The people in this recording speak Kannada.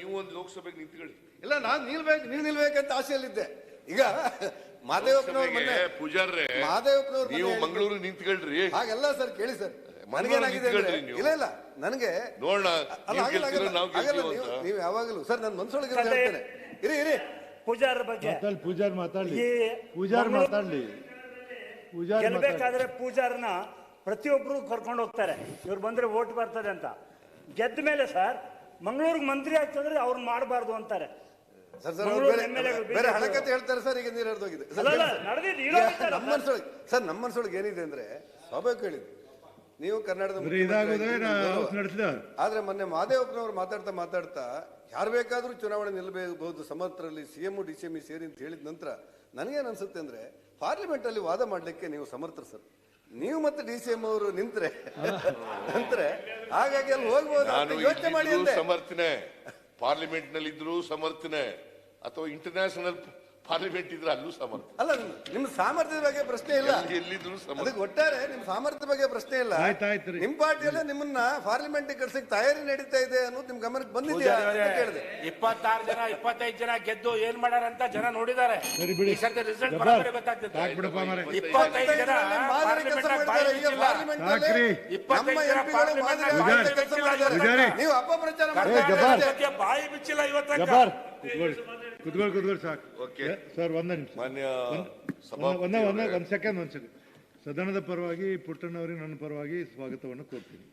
ನೀವು ಒಂದು ಲೋಕಸಭೆಗೆ ನಿಂತ್ಕೊಳ್ಳಿ. ಇಲ್ಲ ನಾನ್ ನಿಲ್ಬೇಕು ನೀವು ನಿಲ್ಬೇಕಂತ ಆಸೆಯಲ್ಲಿದ್ದೆ. ಈಗ ಮಾದೇವಪ್ಪನವ್ರ ಮೊನ್ನೆ ಪೂಜಾರ್ರೆ ಮಾದೇವಪ್ಪನವ್ರ ನೀವು ಮಂಗಳೂರು ನಿಂತ್ಕೊಳ್ರಿ. ಹಾಗೆಲ್ಲ ಸರ್ ಕೇಳಿ ಸರ್. ನನಗೇನಾಗಿದೆ. ಇಲ್ಲ ಇಲ್ಲ ನನಗೆ ನೋಡೋಣ ನೀವು ಯಾವಾಗಲೂ ಸರ್ ನನ್ನ ಮನ್ಸೊಳಗೆ ಹೇಳ್ತೇನೆ. ಇರಿ ಇರಿ. ಪೂಜಾರ ಬಗ್ಗೆ ಪೂಜಾರ್ ಮಾತಾಡ್ಲಿ. ಈ ಪೂಜಾರ್ ಮಾತಾಡಲಿ. ಪೂಜಾರ್ ಗೆಲ್ಬೇಕಾದ್ರೆ ಪೂಜಾರನ ಪ್ರತಿಯೊಬ್ಬರು ಕರ್ಕೊಂಡು ಹೋಗ್ತಾರೆ. ಇವ್ರು ಬಂದ್ರೆ ಓಟ್ ಬರ್ತದೆ ಅಂತ. ಗೆದ್ದ ಮೇಲೆ ಸರ್ ಮಂಗಳೂರಿಗೆ ಮಂತ್ರಿ ಆಗ್ತಂದ್ರೆ ಅವ್ರನ್ನ ಮಾಡಬಾರ್ದು ಅಂತಾರೆ. ಸರ್ ಸರ್ ಅವ್ರು ಬೇರೆ ಹಣಕತೆ ಹೇಳ್ತಾರೆ ಸರ್ ಈಗ ನೀರು ಹರಿದೋಗಿದೆ. ಸರ್, ಅಲ್ಲ, ಅಲ್ಲ, ಕೇಳಿ ಸರ್. ನಡೆದಿದ್ದು ಈಗ ನಮ್ಮ ಮನ್ಸೊಳಗೆ ಸರ್ ನಮ್ಮ ಮನ್ಸೊಳಗೆ ಏನಿದೆ ಅಂದ್ರೆ ಸ್ವಾಭಾವಿಕ ಹೇಳಿದ್ರು ನೀವು ಕರ್ನಾಟಕದ ಬರೀ ಇದಾಗೋದ್ರೆ ನಾ ಮುಖ್ಯಮಂತ್ರಿ ಹೌಸ್ ನಡೆಸಿದ ಆದ್ರೆ ಮೊನ್ನೆ ಮಾದೇವಪ್ಪನವರು ಮಾತಾಡ್ತಾ ಮಾತಾಡ್ತಾ ಯಾರು ಬೇಕಾದ್ರೂ ಚುನಾವಣೆ ನಿಲ್ಲಬಹುದು ಸಮರ್ಥರಲ್ಲಿ ಸಿಎಂ ಡಿ ಸಿ ಎಂ ಸೇರಿ ಅಂತ ಹೇಳಿದ ನಂತರ ನನಗೇನು ಅನ್ಸುತ್ತೆ ಅಂದ್ರೆ ಪಾರ್ಲಿಮೆಂಟ್ ಅಲ್ಲಿ ವಾದ ಮಾಡ್ಲಿಕ್ಕೆ ನೀವು ಸಮರ್ಥರು ಸರ್. ನೀವು ಮತ್ತೆ ಡಿ ಸಿ ಎಂ ಅವರು ನಿಂತ್ರೆ ನಂತರ ಹಾಗಾಗಿ ಅಲ್ಲಿ ಹೋಗ್ಬೋದು ಅಂತ ಯೋಚನೆ ಮಾಡಿ ಅಂದೆ. ಸಮರ್ಥನೆ. ಪಾರ್ಲಿಮೆಂಟ್ನಲ್ಲಿ ಇದ್ರು ಸಮರ್ಥನೆ. ಅಥವಾ ಇಂಟರ್ನ್ಯಾಷನಲ್ ಪಾರ್ಲಿಮೆಂಟ್ ಇದ್ರೆ ಅಲ್ಲೂ ಸಮರ್ಥ ಅಲ್ಲ ನಿಮ್- ನಿಮ್ಮ ಸಾಮರ್ಥ್ಯದ ಬಗ್ಗೆ ಪ್ರಶ್ನೆ ಇಲ್ಲ. ಎಲ್ಲಿ- ಎಲ್ಲಿದ್ರು ಸಮರ್ಥ ಅದಕ್ಕೆ ಒಟ್ಟಾರೆ ನಿಮ್ ಸಾಮರ್ಥ್ಯ ಬಗ್ಗೆ ಪ್ರಶ್ನೆ ಇಲ್ಲ. ನಿಮ್ ಪಾರ್ಟಿಯಲ್ಲೇ ನಿಮ್ಮನ್ನ ಪಾರ್ಲಿಮೆಂಟ್ ಕಳ್ಸಕ್ ತಯಾರಿ ನಡೀತಾ ಇದೆ ಅನ್ನೋದು ನಿಮ್ ಗಮನಕ್ಕೆ ಬಂದಿದ್ಯಾ ಅಂತ ಕೇಳಿದೆ. ಇಪ್ಪತ್ತಾರು ಜನ ಇಪ್ಪತ್ತೈದು ಜನ ಗೆದ್ದು ಏನ್ ಮಾಡ್ಯಾರ ಅಂತ ಜನ ನೋಡಿದ್ದಾರೆ. ಈ ಸರ್ತಿ ರಿಸಲ್ಟ್ ಗೊತ್ತಾಗ್ತದೆ. ಇಪ್ಪತ್ತೈದು ಜನ ನೀವು ಅಪಪ್ರಚಾರ ಏ, ಮಾಡ್ತಾ ಇದ್ದೀರಾ. ಬಾಯಿ ಬಿಚ್ಚಿಲ್ಲ ಕುತ್ಕೊಳ್ಳಿ. ಕುತ್ಕೊಳ್ಳಿ ಸಾಕು. ಓಕೆ. ಸರ್ ಒಂದೇ ನಿಮಿಷ. ಮಾನ್ಯ ಒಂದೇ ಒಂದೇ ಸೆಕೆಂಡ್ ಒಂದ್ ಸೆಕೆಂಡ್. ಸದನದ ಪರವಾಗಿ ಪುಟ್ಟಣ್ಣವರಿಗೆ ನನ್ನ ಪರವಾಗಿ ಸ್ವಾಗತವನ್ನು ಕೋರ್ತೀನಿ.